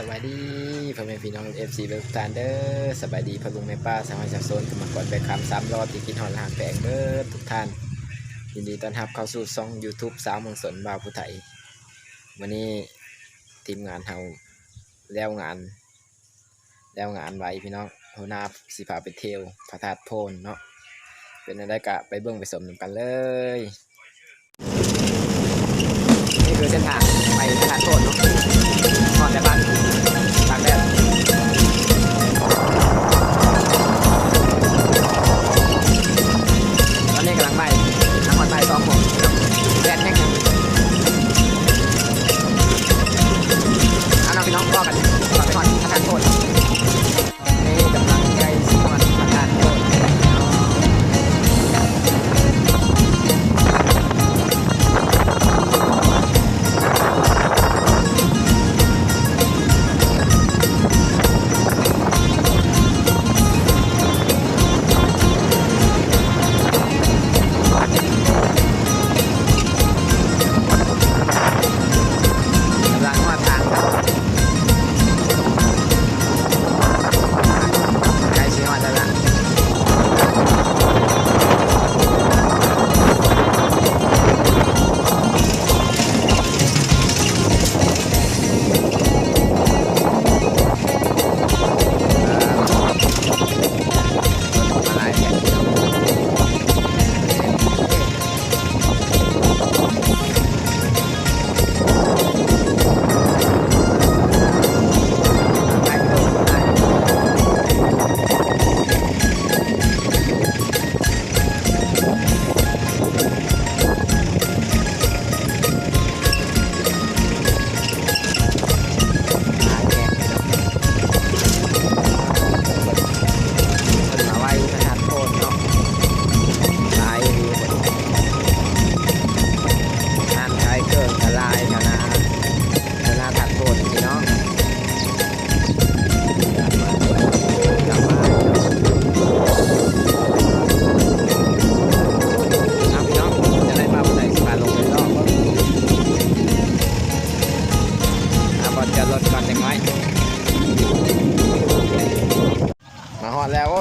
สวัสดีพ่อแม่พี่น้องเอฟซีเบลตานเดอร์สบายดีพ่อลุงแม่ป้าสาวจากโซนกำลังก่อนไปคำสามรอบที่กินหอนหางแปลงเด้อทุกท่าน ยินดีต้อนรับเข้าสู่ช่อง YouTube สาวเมืองสนบาวผู้ไทยวันนี้ทีมงานเฮาแล้วงาน แล้วงานไว้พี่น้องหัวหน้าสิพาไปเที่ยวพระธาตุโพนเนาะเป็นอะไรกะไปเบิ่งไปสมนกันเลยนี่คือเส้นทางไปพระธาตุโพนเนาะ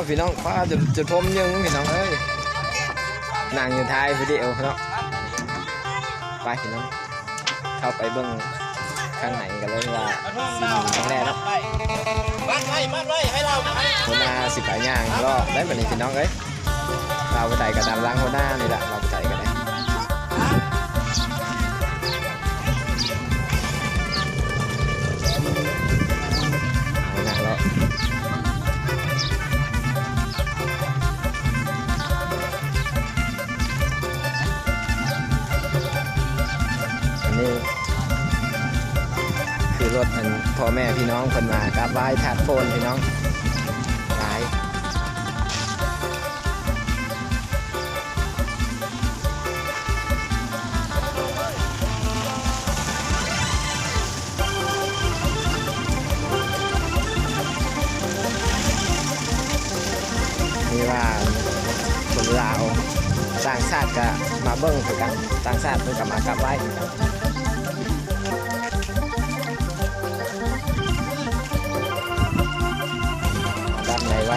พี่น้องฟ้าจุดจุดพรมยังพี่น้องเอ้ยนั่งอยู่ท้ายวิดีโอเนาะไปพี่น้องเข้าไปเบื้องข้างในกันเลยว่าสิมีครั้งแรกเนาะมานไว้บ้าไว้ให้เราหัวหน้าสิไปย่างก็ได้แบบนี้พี่น้องเอ้ยเราไปไต่กระดามล้างหัวหน้านี่แหละ พี่น้องคนมากราบไหว้ถาดโฟนพี่น้องหลายนี่ว่าคนลาวต่างชาติก็มาเบิ้งคือกันต่างชาติเพิ่นก็มากราบไหว้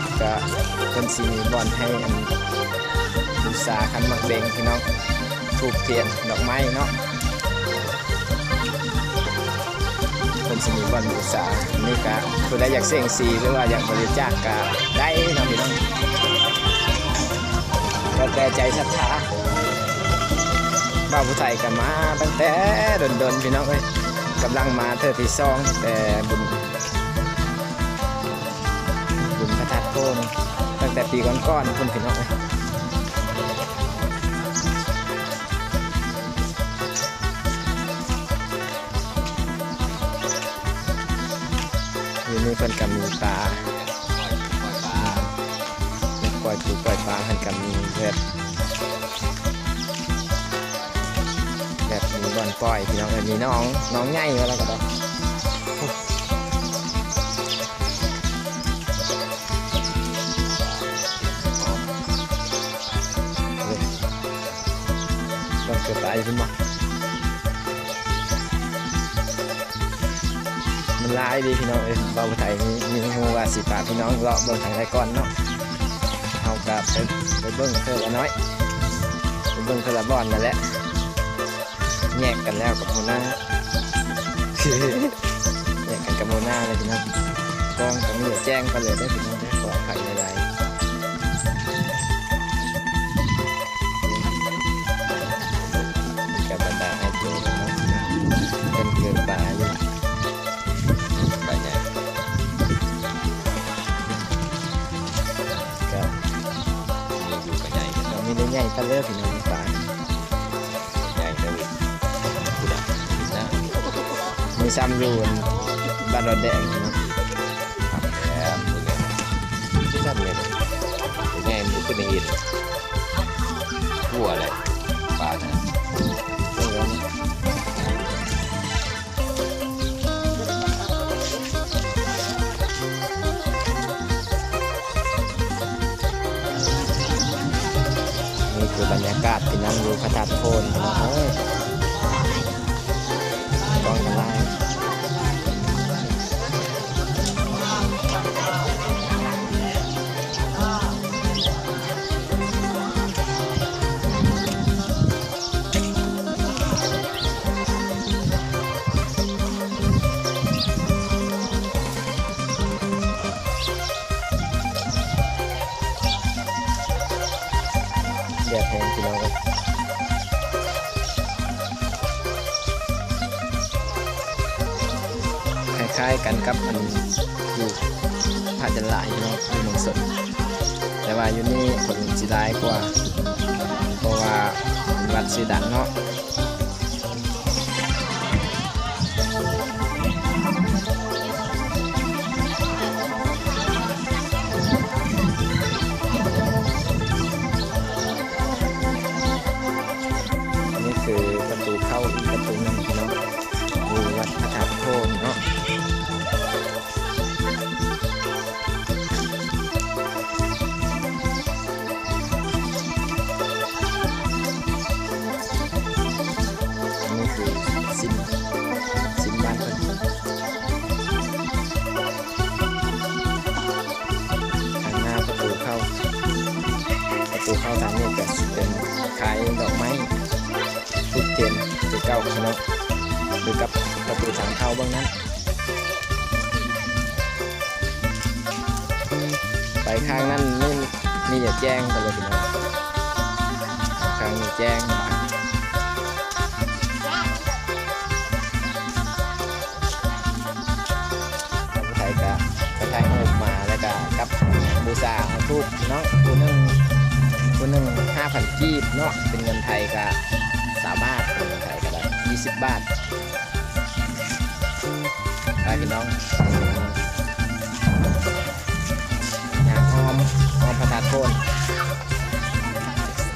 วัดก็เป็นสีมีบอลให้อันบูชาคันมักเบงพี่น้องถูกเทียนดอกไม้เนาะเป็นสีมีบอลบูชานี่ก็คือได้อยากเสี่ยงสีหรือว่าอยากบริจาคก็ได้เนาะพี่น้องก็แต่ใจศรัทธาบ้าวผู้ไทยก็มาตั้งแต่ดนๆพี่น้องเอ้ยกำลังมาเธอที่ซองแต่บุญ นตั้งแต่ปีก่อนๆคุณพี่น้องเอ้ยอยู่นี่เพิ่นก็มีปลาปล่อยปูปล่อยปลาเพิ่นก็มีแบบแบบมีบอลปล่อยพี่น้องเอ้ยมีน้องน้องใหญ่มาแล้วก็ต้อง มันเกิดตายขึ้นมามันหลายดีพี่น้องเอ้ยเบาไทยมีมีงูว่าสิปากพี่น้องเลาะเบิ่งทางไรก่อนเนาะเอากลับไปไปเบิ่งเธอละน้อยไปเบิ่งเธอละบอนนั่นแหละแยกกันแล้วกับโมนาแยกกันกับโมนาเลยพี่น้องกล้องกับมีแจ้งไปเลยได้อพี่น้อง ซ้ำอยู่บ้านรถแดงน้องทำแล้วมึงไงที่ซ้ำเลยมึงไงมึงขึ้นในอินหัวอะไรปลานะเรื่องนี้นี่คือบรรยากาศที่นั่งอยู่พระธาตุโพนพี่น้องเอ้ย หลายพี่น้องอยู่เมืองสดแต่ว่าอยู่นี่คนสิร้ายกว่า เพราะว่าวัดสีดังเนาะ ข้างนั้นนี่มีอย่าแจ้งไปเลยพี่น้องข้างนี้แจ้งมาทางไทยก็ไทางโอบมาแล้วก็กับบูซาทูบเนาะตัวหนึงตัวหนึงห้าพันกีบเนาะเป็นเงินไทยก็สามบาทเป็นเงินไทยก็ได้ยี่สิบบาทไปพี่น้อง พระธาตุโพน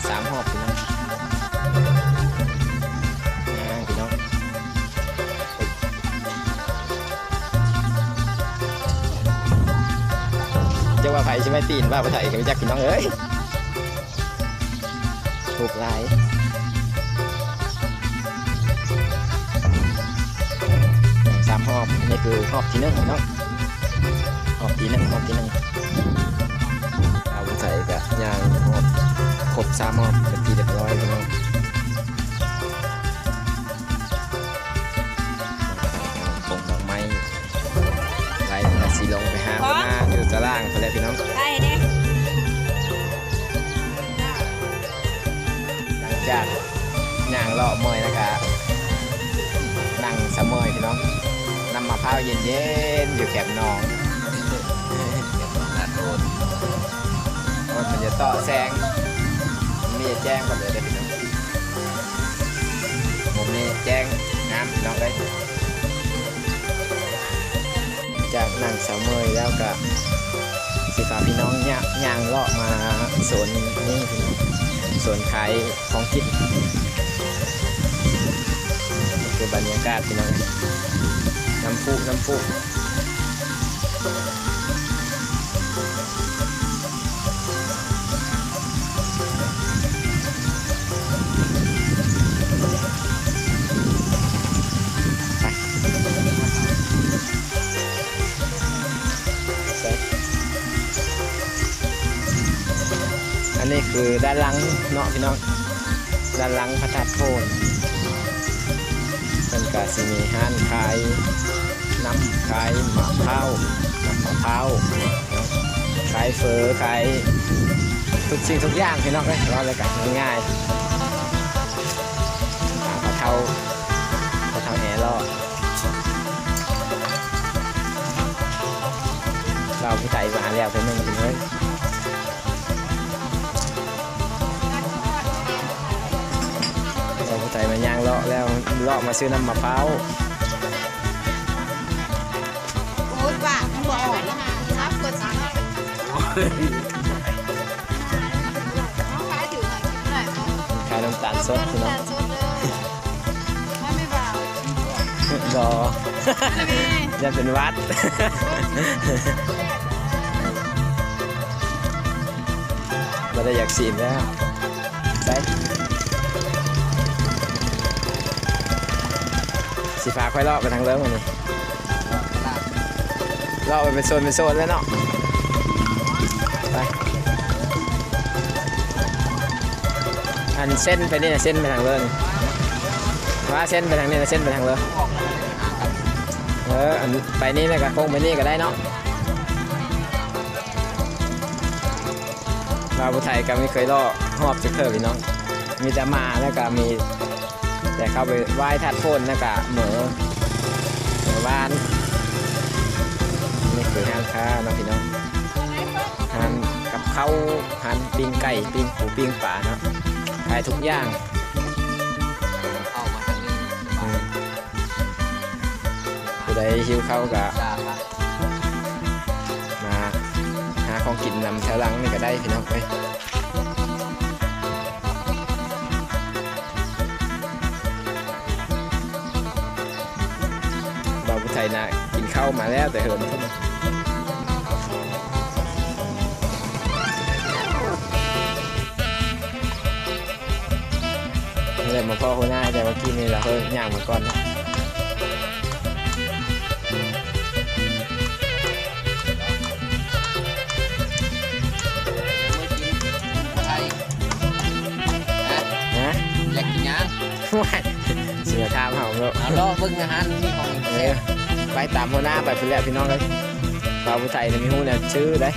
สามหอบพี่น้องยางพี่น้องจะว่าไผ่ใช่ไหมตีนว่าภาษาเอกไม่จักพี่น้องเอ้ยถูกหลายสามหอบนี่คือหอบที่หนึ่งเนาะหอบที่หนึ่งหอบที่หนึ่ง ส่กะยางหอบครบสามหอบเป็นที่เรียบร้อยแล้วปงดอกไม้ไล่มาสีลงไปหาคนหน้าอยู่ตารางไปเลยพี่น้องได้เด้หลังจากย่างเลาะเมยนะครับนั่งสะเมยพี่น้องนำมะพร้าวเย็นๆอยู่แคมป์หนอง ต่อแซงมีแจ้งกันเลยได้อพี่น้องผมนี่แจ้งน้ำน้องได้จากนั่งสาวเมยแล้วก็สิฝาพี่น้องย่างย่างเลาะมาสวนนี่พี่น้องสวนขายของกินคือบรรยากาศพี่น้องน้ำพุน้ำพุ นี้คือด้านหลังเนาะพี่น้องด้านหลังพระธาตุโพนเป็นกาสิมีห้านขายน้ำขายมะพร้าวน้ำมะพร้าวเนาะขายเฟอขายทุกสิ่งทุกอย่างพี่น้องเลยว่าเลยกันง่ายพระเท่าพระเท่าแอร์รอดเราผู้ใจมาแล้วเป็นหนึ่งพี่น้องเรา ใจมายางเลาะแล้วเลาะมาซื้อน้ำมะพร้าวโอ้ยปามันบอกแล้วค่ะรับกดสั่งน้องขายถือหน่อยหน่อยเขาขายน้ำตาลสดพี่น้องสดเลยถ้าไม่เบารอจะเป็นวัดเราได้อยากสีมแล้วไป สีฟ้าค่อยเลาะไปทางเริ่มวันนี้เลาะไปเป็นโซนเป็นโซนแล้วเนาะไปอันเส้นไปนี่นะเส้นไปทางเริ่มว่าเส้นไปทางนี้นะเส้นไปทางเริ่มเอออันไปนี่เลยก็โค้งไปนี่ก็ได้เนาะลาวผู้ไทยก็ไม่เคยล่อหอบจักเถอะพี่น้อง มีแต่มาแล้วก็มี แต่เข้าไปไหว้ทัดโพนแล้วก็เหมือเหมือบ้านนี่คือห้างค้าเนาะพี่น้องห้างกับเขาวห้างปิ้งไก่ปิ้งปูปิ้งปลาเนาะขายทุกอย่างเข้ามาทางนี้อืมผู้ใดหิวเข้าวก็จ้าครับมาหาของกินนำแถวหลังนี่ก็ได้พี่น้องไป ไทยนะกินข้าวมาแล้วแต่เหินเข้ามาเลยมาพ่อคนหน้าแต่เมื่อกี้นี่เราเฮ้ยย่างมาก่อนเนาะไม่กินไทยนะนะอยากกินหยังว้ายเสียทามเห่าเนาะเอาล่อเบิ่งอาหารนี่ของเอเซ่อ ไปตามหัวหน้าไปพี่แหล้วพี่น้องเลยบ่าวผู้ไทยเนี่ยมีหูเนี่ยชื่อได้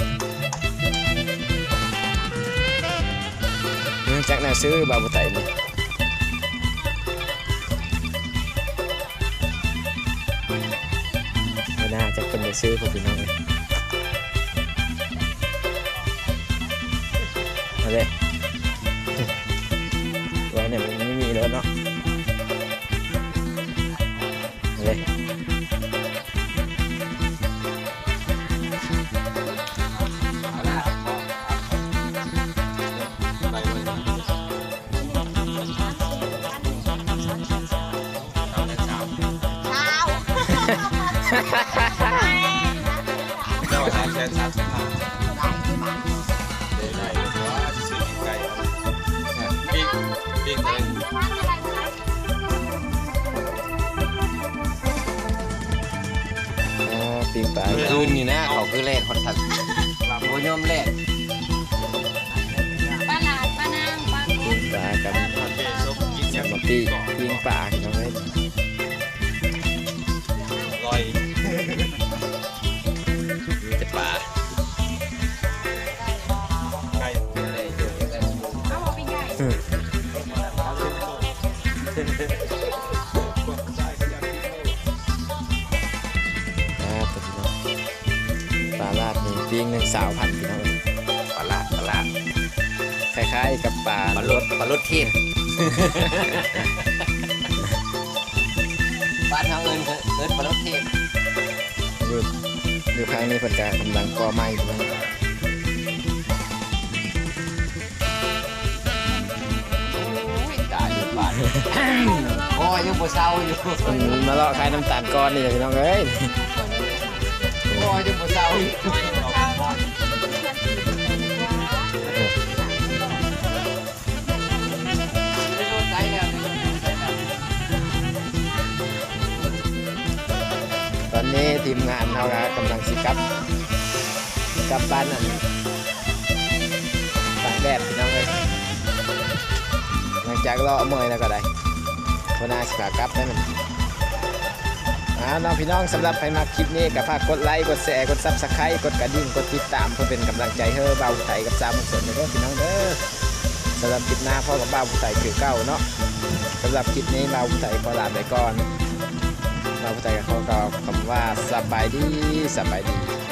อืมจักแนวซื้อบ่าวผู้ไทยนี่หัวหน้าจะเป็นจะซื้อพวกพี่น้องเลยเอาเลยว่าเนี่ยมันไม่มีแล้วเนาะเอ๋อปีงปลาเมื่อคืนนี่นะเขาคือแรกคนสัตว์โยอมแรกป้าหลาดป้านางป้าปีงปลากับสมปีปีงปลาพี่น้งเลยลอยมีแต่ปลาไก่อะไรอยู่ สาวพันพี่น้องเลยปลาลาดปลาลาดคล้ายๆกับปลาปลาลดปลาลดเทียนบ้านทางเอิญเอิญปลาลดเทียนอยู่อยู่ข้างนี้เพิ่นกกำลังก่อไม้อยู่นะตายอยู่บ้านโอ้ยยังบ่เศร้าอยู่มันมาเลาะขายน้ำตาลก้อนนี่จ้ะพี่น้องเอ้ย โอ้ยยังบ่เศร้าอยู่ นี้ทีมงานเราก็กำลังสิกับกับบ้านนั่นตากแดดพี่น้องหลังจากรอเมยแล้วก็ได้วนาสิขากลับได้มันอาน้องพี่น้องสำหรับใครมาคลิปนี้ก็ฝากกดไลค์กดแชร์กดซับสไครต์กดกระดิ่งกดติดตามเพื่อเป็นกำลังใจให้เบาไทยกับสามมุกสนเด้อพี่น้องเด้อสำหรับคลิปหน้าพ่อกับเบาไทยคือเก้าเนาะสำหรับคลิปนี้เบาไทยขอลาไปก่อน เบาไทยกับเขาก็คำว่าสบายดีสบายดี